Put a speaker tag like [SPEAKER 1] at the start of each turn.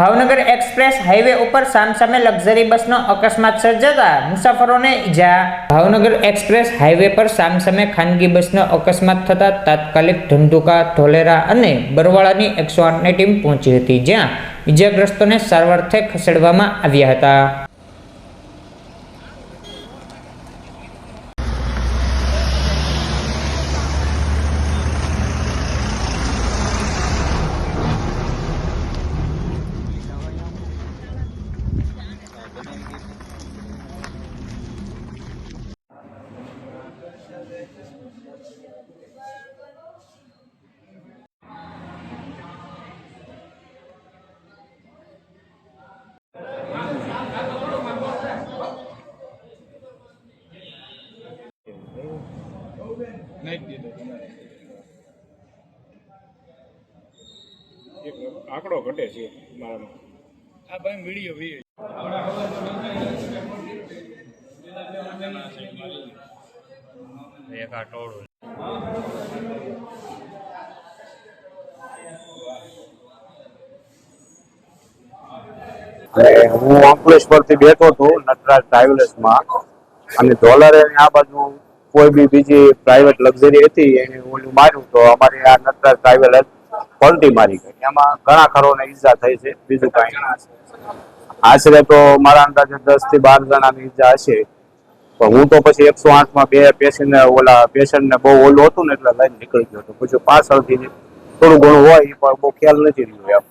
[SPEAKER 1] Bhavnagar express highway ઉપર સામસામે luxury બસનો અકસ્માત સર્જાતા મુસાફરોને ઈજા. ભાવનગર એક્સપ્રેસ હાઈવે પર સામસામે ખાનગી બસનો અકસ્માત થતા તાત્કાલિક ધંધુકા, ધોલેરા અને બરવાળાની એકસો આઠની ટીમ પહોંચી હતી, જ્યાં ઈજાગ્રસ્તોને સારવારથી ખસેડવામાં આવ્યા હતા.
[SPEAKER 2] નહીં દીધો એક આંકડો ઘટે છે મારામાં. આ ભાઈ મીડિયો વીડિયો
[SPEAKER 3] એક આ ટોળું
[SPEAKER 4] અને હું અંકલેશ્વરથી બેઠો હતો નટરાજ ટ્રાવેલર્સમાં અને ડોલરે આ બાજુ કોઈ બી બીજી પ્રાઇવેટ લક્ઝરી હતી એને ઓલું માર્યું તો અમારી આ નટરાજ ટ્રાવેલ પલટી મારી ગઈ. એમાં ઘણા ખરોને ઈજા થઈ છે, બીજું કાંઈ આશરે તો મારા અંદાજે દસથી બાર જણાની ઈજા હશે. પણ હું તો પછી એકસો આઠમાં બે પેશન્ટ ઓલા પેશન્ટને બહુ ઓલું હતું ને એટલે લઈને નીકળી ગયો હતો. પછી પાછળથી થોડું ઘણું હોય એ પણ બહુ ખ્યાલ નથી રહ્યો એમ.